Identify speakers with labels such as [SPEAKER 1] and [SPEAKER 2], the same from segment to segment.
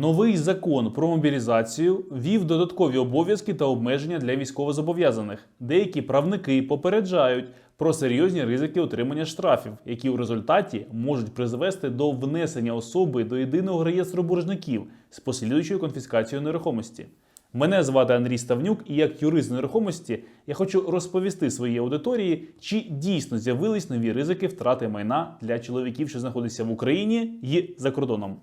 [SPEAKER 1] Новий закон про мобілізацію ввів додаткові обов'язки та обмеження для військовозобов'язаних. Деякі правники попереджають про серйозні ризики отримання штрафів, які у результаті можуть призвести до внесення особи до єдиного реєстру боржників з послідуючою конфіскацією нерухомості. Мене звати Андрій Ставнюк, і як юрист нерухомості я хочу розповісти своїй аудиторії, чи дійсно з'явились нові ризики втрати майна для чоловіків, що знаходяться в Україні і за кордоном.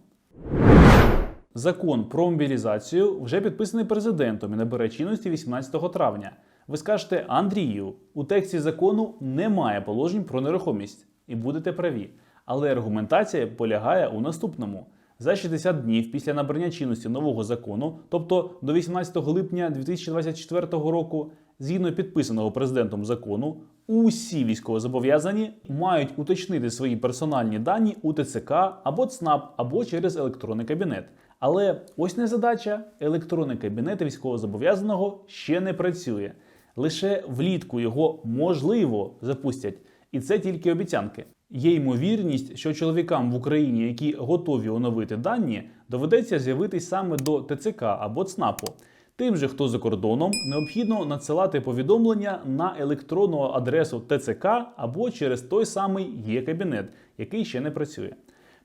[SPEAKER 1] Закон про мобілізацію вже підписаний президентом і набере чинності 18 травня. Ви скажете, Андрію, у тексті закону немає положень про нерухомість, і будете праві. Але аргументація полягає у наступному: за 60 днів після набрання чинності нового закону, тобто до 18 липня 2024 року, згідно підписаного президентом закону, усі військовозобов'язані мають уточнити свої персональні дані у ТЦК або ЦНАП, або через електронний кабінет. Але ось не задача: електронний кабінет військовозобов'язаного ще не працює. Лише влітку його можливо запустять, і це тільки обіцянки. Є ймовірність, що чоловікам в Україні, які готові оновити дані, доведеться з'явитись саме до ТЦК або ЦНАПу. Тим же, хто за кордоном, необхідно надсилати повідомлення на електронну адресу ТЦК або через той самий є-кабінет, який ще не працює.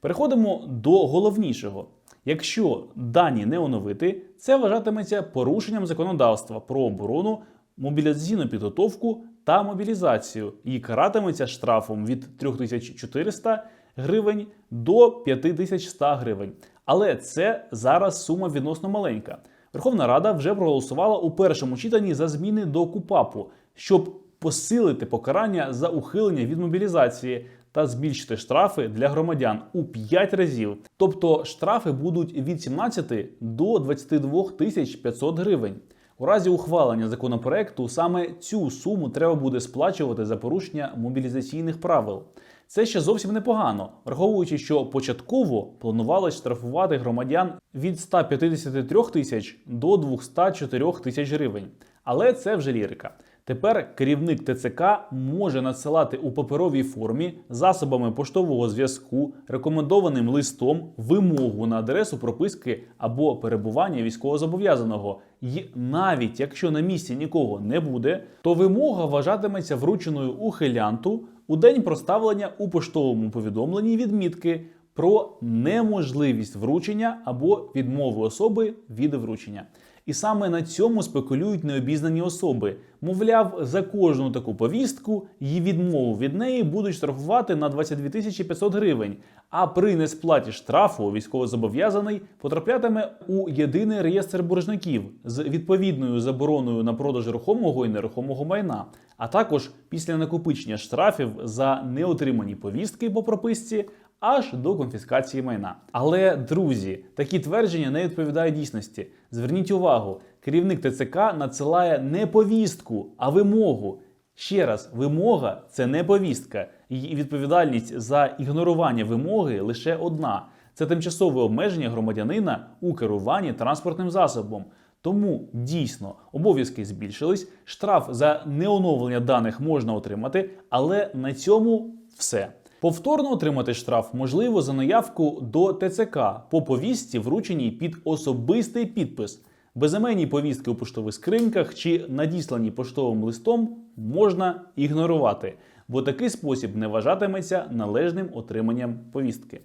[SPEAKER 1] Переходимо до головнішого. Якщо дані не оновити, це вважатиметься порушенням законодавства про оборону, мобілізаційну підготовку та мобілізацію і каратиметься штрафом від 3400 гривень до 5100 гривень. Але це зараз сума відносно маленька. Верховна Рада вже проголосувала у першому читанні за зміни до КУПАПу, щоб посилити покарання за ухилення від мобілізації та збільшити штрафи для громадян у 5 разів. Тобто штрафи будуть від 17 до 22 тисяч 500 гривень. У разі ухвалення законопроекту саме цю суму треба буде сплачувати за порушення мобілізаційних правил. Це ще зовсім непогано, враховуючи, що початково планувалось штрафувати громадян від 153 тисяч до 204 тисяч гривень. Але це вже лірика. Тепер керівник ТЦК може надсилати у паперовій формі засобами поштового зв'язку рекомендованим листом вимогу на адресу прописки або перебування військовозобов'язаного. І навіть якщо на місці нікого не буде, то вимога вважатиметься врученою ухилянту у день проставлення у поштовому повідомленні відмітки про неможливість вручення або відмови особи від вручення. І саме на цьому спекулюють необізнані особи. Мовляв, за кожну таку повістку її відмову від неї будуть штрафувати на 22 тисячі 500 гривень. А при несплаті штрафу військовозобов'язаний потраплятиме у єдиний реєстр боржників з відповідною забороною на продаж рухомого і нерухомого майна. А також після накопичення штрафів за неотримані повістки по прописці аж до конфіскації майна. Але, друзі, такі твердження не відповідають дійсності. Зверніть увагу, керівник ТЦК надсилає не повістку, а вимогу. Ще раз, вимога це не повістка. Її відповідальність за ігнорування вимоги лише одна: це тимчасове обмеження громадянина у керуванні транспортним засобом. Тому дійсно обов'язки збільшились, штраф за неоновлення даних можна отримати, але на цьому все. Повторно отримати штраф можливо за наявку до ТЦК по повістці, врученій під особистий підпис. Безіменні повістки у поштових скриньках чи надіслані поштовим листом можна ігнорувати, бо такий спосіб не вважатиметься належним отриманням повістки.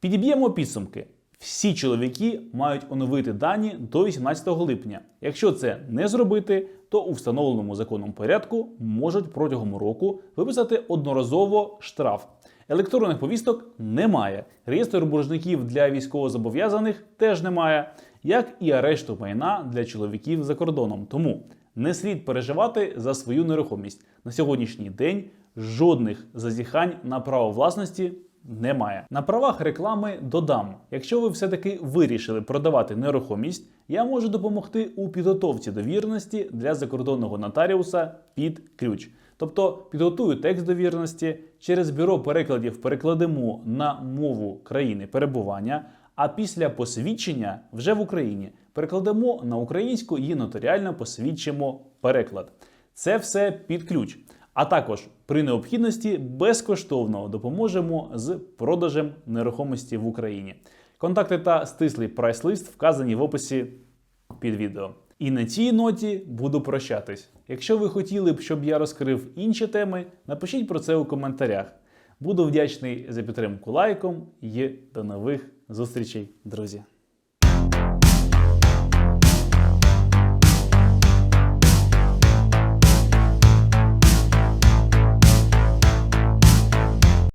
[SPEAKER 1] Підіб'ємо підсумки. Всі чоловіки мають оновити дані до 18 липня. Якщо це не зробити, то у встановленому законом порядку можуть протягом року виписати одноразово штраф. Електронних повісток немає. Реєстру боржників для військовозобов'язаних теж немає, як і арешту майна для чоловіків за кордоном. Тому не слід переживати за свою нерухомість. На сьогоднішній день жодних зазіхань на право власності немає. На правах реклами додам: якщо ви все-таки вирішили продавати нерухомість, я можу допомогти у підготовці довірності для закордонного нотаріуса під ключ. Тобто підготую текст довірності, через бюро перекладів перекладемо на мову країни перебування, а після посвідчення вже в Україні перекладемо на українську і нотаріально посвідчимо переклад. Це все під ключ. А також при необхідності безкоштовно допоможемо з продажем нерухомості в Україні. Контакти та стислий прайс-лист вказані в описі під відео. І на цій ноті буду прощатись. Якщо ви хотіли б, щоб я розкрив інші теми, напишіть про це у коментарях. Буду вдячний за підтримку лайком і до нових зустрічей, друзі!